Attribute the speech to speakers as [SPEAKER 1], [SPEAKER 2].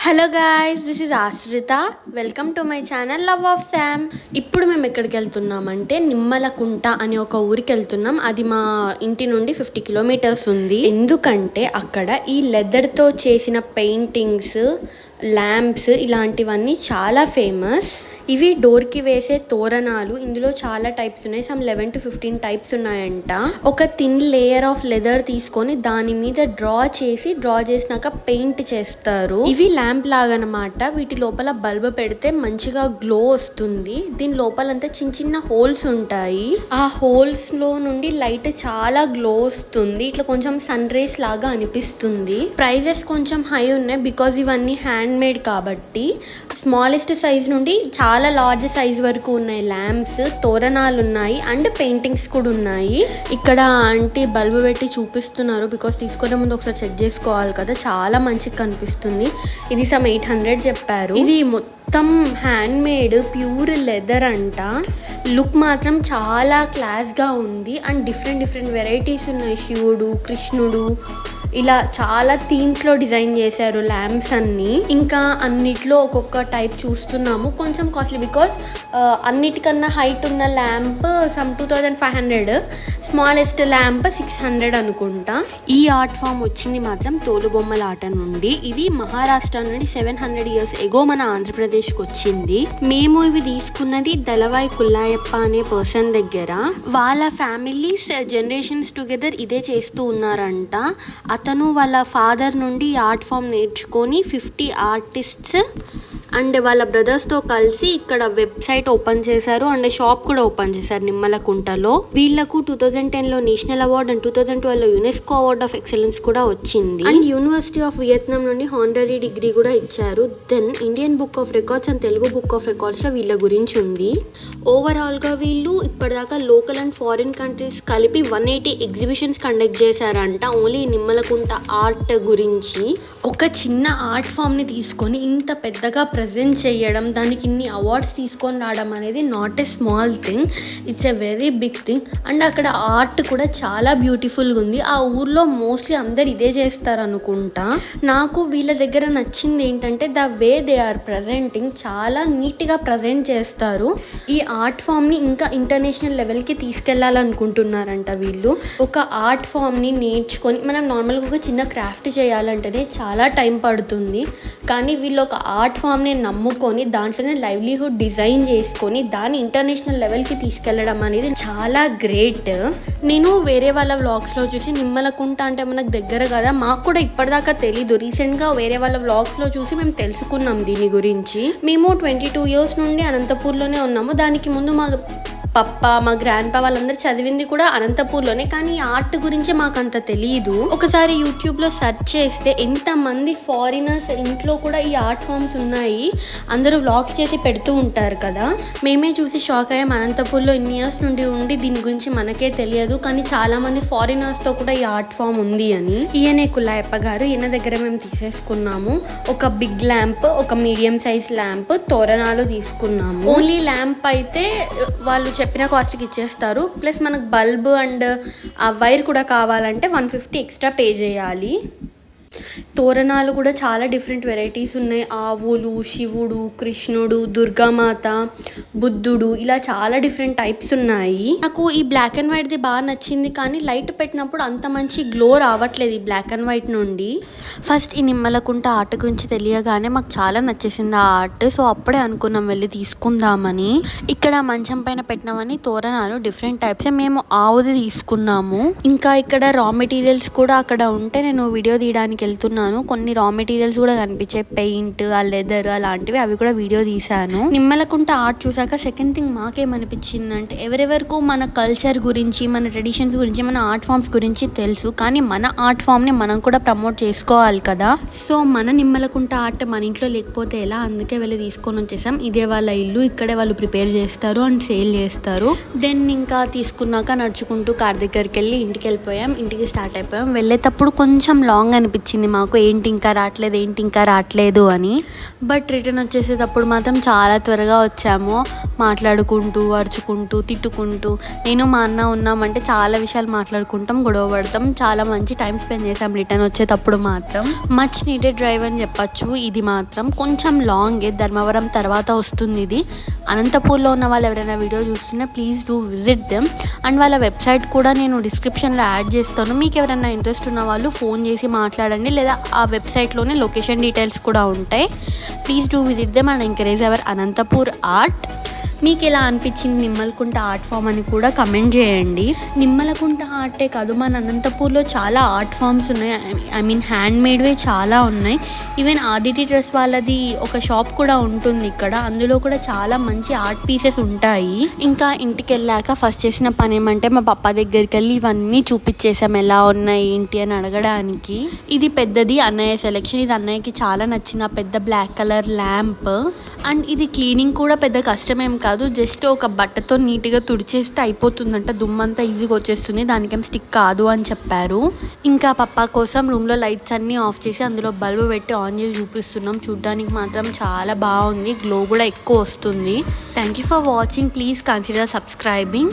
[SPEAKER 1] Hello guys this is Ashritha welcome to my channel love of Sam ఇప్పుడు మేము ఎక్కడికి వెళ్తున్నామంటే నిమ్మలకుంట అనే ఒక ఊరికి వెళ్తున్నాం. అది మా ఇంటి నుండి ఫిఫ్టీ కిలోమీటర్స్ ఉంది. ఎందుకంటే అక్కడ ఈ లెదర్తో చేసిన పెయింటింగ్స్ ల్యాంప్స్ ఇలాంటివన్నీ చాలా ఫేమస్ ఇవి డోర్కి వేసే తోరణాలు. ఇందులో చాలా టైప్స్ ఉన్నాయి. Some eleven to fifteen types ఉన్నాయంట. ఒక థిన్ లేయర్ ఆఫ్ లెదర్ తీసుకొని దాని మీద డ్రా చేసి డ్రా చేసినాక పెయింట్ చేస్తారు. ఇవి ల్యాంప్ లాగా అనమాట వీటి లోపల బల్బ్ పెడితే మంచిగా గ్లో వస్తుంది. దీని లోపలంతా చిన్న చిన్న హోల్స్ ఉంటాయి. ఆ హోల్స్లో నుండి లైట్ చాలా గ్లో వస్తుంది. ఇట్లా కొంచెం సన్ రేస్ లాగా అనిపిస్తుంది. ప్రైజెస్ కొంచెం హై ఉన్నాయి. బికాజ్ ఇవన్నీ హ్యాండ్ మేడ్ కాబట్టి. స్మాలెస్ట్ సైజ్ నుండి చాలా చాలా లార్జ్ సైజ్ వరకు ఉన్నాయి ల్యాంప్స్ తోరణాలు ఉన్నాయి అండ్ పెయింటింగ్స్ కూడా ఉన్నాయి. ఇక్కడ ఆంటీ బల్బు పెట్టి చూపిస్తున్నారు బికాస్ తీసుకునే ముందు ఒకసారి చెక్ చేసుకోవాలి కదా. చాలా మంచిగా కనిపిస్తుంది. ఇది సమ్ ఎయిట్ హండ్రెడ్ చెప్పారు. ఇది మొత్తం హ్యాండ్ మేడ్ ప్యూర్ లెదర్ అంట. లుక్ మాత్రం చాలా క్లాస్గా ఉంది అండ్ డిఫరెంట్ డిఫరెంట్ వెరైటీస్ ఉన్నాయి. శివుడు కృష్ణుడు ఇలా చాలా థీమ్స్లో డిజైన్ చేశారు ల్యాంప్స్ అన్ని. ఇంకా అన్నిట్లో ఒక్కొక్క టైప్ చూస్తున్నాము. కొంచెం కాస్ట్లీ బికాస్ అన్నిటికన్నా హైట్ ఉన్న lamp some two thousand five hundred smallest lamp six hundred అనుకుంటా. ఈ ఆర్ట్ ఫామ్ వచ్చింది మాత్రం తోలుబొమ్మల ఆట నుండి ఇది మహారాష్ట్ర నుండి సెవెన్ హండ్రెడ్ ఇయర్స్ ఎగో మన ఆంధ్రప్రదేశ్కి వచ్చింది. మేము ఇవి తీసుకున్నది దళవాయి కుల్లాయప్ప అనే పర్సన్ దగ్గర. వాళ్ళ ఫ్యామిలీస్ జనరేషన్స్ టుగెదర్ ఇదే చేస్తూ ఉన్నారంట. అతను వాళ్ళ ఫాదర్ నుండి ఆర్ట్ ఫామ్ నేర్చుకొని ఫిఫ్టీ ఆర్టిస్ట్స్ అండ్ వాళ్ళ బ్రదర్స్తో కలిసి ఇక్కడ వెబ్సైట్ ఓపెన్ చేశారు అండ్ షాప్ కూడా ఓపెన్ చేశారు నిమ్మలకుంటలో. వీళ్ళకు టూ థౌజండ్ టెన్లో national award and two thousand ట్వెల్వ్లో UNESCO award of excellence కూడా వచ్చింది. అండ్ యూనివర్సిటీ ఆఫ్ వియత్నాం నుండి హానరీ డిగ్రీ కూడా ఇచ్చారు. Then Indian book of records and Telugu book of రికార్డ్స్లో వీళ్ళ గురించి ఉంది. ఓవరాల్గా వీళ్ళు ఇప్పటిదాకా లోకల్ అండ్ ఫారిన్ కంట్రీస్ కలిపి వన్ ఎయిటీ ఎగ్జిబిషన్స్ కండక్ట్ చేశారంట. ఓన్లీ నిమ్మలకుంట ఆర్ట్ గురించి. ఒక చిన్న ఆర్ట్ ఫామ్ని తీసుకొని ఇంత పెద్దగా ప్రజెంట్ చేయడం దానికి ఇన్ని అవార్డ్స్ తీసుకొని రావడం అనేది not a small thing it's a very big thing and అక్కడ ఆర్ట్ కూడా చాలా బ్యూటిఫుల్గా ఉంది. ఆ ఊర్లో మోస్ట్లీ అందరు ఇదే చేస్తారు అనుకుంటా. నాకు వీళ్ళ దగ్గర నచ్చింది ఏంటంటే the way they are presenting చాలా నీట్గా ప్రజెంట్ చేస్తారు. ఈ ఆర్ట్ ఫామ్ని ఇంకా ఇంటర్నేషనల్ లెవెల్కి తీసుకెళ్ళాలనుకుంటున్నారంట వీళ్ళు. ఒక ఆర్ట్ ఫామ్ని నేర్చుకొని మనం నార్మల్గా ఒక చిన్న క్రాఫ్ట్ చేయాలంటేనే చాలా టైం పడుతుంది. కానీ వీళ్ళు ఒక ఆర్ట్ ఫామ్ని నమ్ముకొని దాంట్లోనే లైవ్లీహుడ్ డిజైన్ చేసుకొని దాన్ని ఇంటర్నేషనల్ లెవెల్కి తీసుకెళ్ళడం అనేది చాలా గ్రేట్ నేను వేరే వాళ్ళ వ్లాగ్స్లో చూసి నిమ్మలకుంట అంటే మనకు దగ్గర కదా మాకు కూడా ఇప్పటిదాకా తెలీదు. రీసెంట్గా వేరే వాళ్ళ వ్లాగ్స్లో చూసి మేము తెలుసుకున్నాం దీని గురించి. మేము ట్వంటీ టూ ఇయర్స్ నుండి అనంతపూర్లోనే ఉన్నాము. దానికి ముందు మా పప్ప మా గ్రాండ్ పా వాళ్ళందరూ చదివింది కూడా అనంతపూర్లోనే. కానీ ఆర్ట్ గురించి మాకు అంత తెలియదు ఒకసారి యూట్యూబ్లో సెర్చ్ చేస్తే ఎంతమంది ఫారినర్స్ ఇంట్లో కూడా ఈ ఆర్ట్ ఫామ్స్ ఉన్నాయి. అందరూ వ్లాగ్స్ చేసి పెడుతూ ఉంటారు కదా. మేమే చూసి షాక్ అయ్యాం. అనంతపూర్లో ఇన్ని ఇయర్స్ నుండి ఉండి దీని గురించి మనకే తెలియదు. కానీ చాలామంది ఫారినర్స్తో కూడా ఈ ఆర్ట్ ఫామ్ ఉంది అని. ఈయనే కులాయప్ప గారు ఈయన దగ్గర మేము తీసేసుకున్నాము. ఒక బిగ్ ల్యాంప్ ఒక మీడియం సైజ్ ల్యాంప్ తోరణాలు తీసుకున్నాము. ఓన్లీ ల్యాంప్ అయితే వాళ్ళు చెప్పిన కాస్ట్కి ఇచ్చేస్తారు. ప్లస్ మనకు బల్బ్ అండ్ ఆ వైర్ కూడా కావాలంటే వన్ ఫిఫ్టీ ఎక్స్ట్రా పే చేయాలి. తోరణాలు కూడా చాలా డిఫరెంట్ వెరైటీస్ ఉన్నాయి. ఆవులు శివుడు కృష్ణుడు దుర్గామాత బుద్ధుడు ఇలా చాలా డిఫరెంట్ టైప్స్ ఉన్నాయి. నాకు ఈ బ్లాక్ అండ్ వైట్ది బాగా నచ్చింది కానీ లైట్ పెట్టినప్పుడు అంత మంచి గ్లో రావట్లేదు ఈ బ్లాక్ అండ్ వైట్ నుండి. ఫస్ట్ ఈ నిమ్మలకుంట ఆర్ట్ గురించి తెలియగానే మాకు చాలా నచ్చేసింది ఆ ఆర్ట్. సో అప్పుడే అనుకున్నాం వెళ్ళి తీసుకుందామని. ఇక్కడ మంచం పైన పెట్టినామని తోరణాలు డిఫరెంట్ టైప్స్ మేము ఆవుది తీసుకున్నాము. ఇంకా ఇక్కడ రా మెటీరియల్స్ కూడా అక్కడ ఉంటే నేను వీడియో తీయడానికి వెళ్తున్నాను కొన్ని రా మెటీరియల్స్ కూడా కనిపించాయి. పెయింట్ ఆ లెదర్ అలాంటివి. అవి కూడా వీడియో తీశాను. నిమ్మలకుంట ఆర్ట్ చూసాక సెకండ్ థింగ్ మాకేమనిపించింది అంటే ఎవరెవరికో మన కల్చర్ గురించి మన ట్రెడిషన్స్ గురించి మన ఆర్ట్ ఫామ్స్ గురించి తెలుసు. కానీ మన ఆర్ట్ ఫామ్ని మనం కూడా ప్రమోట్ చేసుకోవాలి కదా. సో మన నిమ్మలకుంట ఆర్ట్ మన ఇంట్లో లేకపోతే ఎలా? అందుకే వెళ్ళి తీసుకొని వచ్చేసాం. ఇదే వాళ్ళ ఇల్లు. ఇక్కడే వాళ్ళు ప్రిపేర్ చేస్తారు అండ్ సేల్ చేస్తారు. దెన్ ఇంకా తీసుకున్నాక నడుచుకుంటూ కార్ దగ్గరికి వెళ్ళి ఇంటికి వెళ్ళిపోయాం ఇంటికి స్టార్ట్ అయిపోయాం. వెళ్ళేటప్పుడు కొంచెం లాంగ్ అనిపించింది. వచ్చింది మాకు ఏంటి ఇంకా రావట్లేదు ఏంటి ఇంకా రావట్లేదు అని. బట్ రిటర్న్ వచ్చేసేటప్పుడు మాత్రం చాలా త్వరగా వచ్చాము. మాట్లాడుకుంటూ అరుచుకుంటూ తిట్టుకుంటూ. నేను మా అన్న ఉన్నామంటే చాలా విషయాలు మాట్లాడుకుంటాం గొడవ పడతాం. చాలా మంచి టైం స్పెండ్ చేసాం రిటర్న్ వచ్చేటప్పుడు మాత్రం. మచ్ నీడెడ్ డ్రైవ్ అని చెప్పచ్చు ఇది మాత్రం. కొంచెం లాంగ్ ధర్మవరం తర్వాత వస్తుంది ఇది. అనంతపూర్లో ఉన్న వాళ్ళు ఎవరైనా వీడియో చూస్తున్నా please do visit them and వాళ్ళ వెబ్సైట్ కూడా నేను డిస్క్రిప్షన్లో యాడ్ చేస్తాను. మీకు ఎవరైనా ఇంట్రెస్ట్ ఉన్న వాళ్ళు ఫోన్ చేసి మాట్లాడండి. లేదా ఆ వెబ్సైట్లోనే లొకేషన్ డీటెయిల్స్ కూడా ఉంటాయి. Please do visit them and encourage our Anantapur art. మీకు ఎలా అనిపించింది నిమ్మలకుంట ఆర్ట్ ఫామ్ అని కూడా కమెంట్ చేయండి. నిమ్మలకుంట ఆర్టే కాదు మన అనంతపూర్లో చాలా ఆర్ట్ ఫామ్స్ ఉన్నాయి. ఐ మీన్ హ్యాండ్ మేడ్వే చాలా ఉన్నాయి. ఈవెన్ ఆర్డిటీ డ్రెస్ వాళ్ళది ఒక షాప్ కూడా ఉంటుంది ఇక్కడ. అందులో కూడా చాలా మంచి ఆర్ట్ పీసెస్ ఉంటాయి. ఇంకా ఇంటికి వెళ్ళాక ఫస్ట్ చేసిన పని ఏమంటే మా పప్ప దగ్గరికి వెళ్ళి ఇవన్నీ చూపించేసాం ఎలా ఉన్నాయి ఏంటి అని అడగడానికి. ఇది పెద్దది అన్నయ్య సెలెక్షన్ ఇది అన్నయ్యకి చాలా నచ్చింది ఆ పెద్ద బ్లాక్ కలర్ ల్యాంప్ అండ్ ఇది క్లీనింగ్ కూడా పెద్ద కష్టమేం కాదు. జస్ట్ ఒక బట్టతో నీట్గా తుడిచేస్తే అయిపోతుందంట. దుమ్మంతా ఈజీగా వచ్చేస్తుంది. దానికేం స్టిక్ కాదు అని చెప్పారు. ఇంకా పప్పా కోసం రూమ్లో లైట్స్ అన్నీ ఆఫ్ చేసి అందులో బల్బు పెట్టి ఆన్ చేసి చూపిస్తున్నాం. చూడ్డానికి మాత్రం చాలా బాగుంది. గ్లో కూడా ఎక్కువ వస్తుంది. Thank you for watching. Please consider subscribing.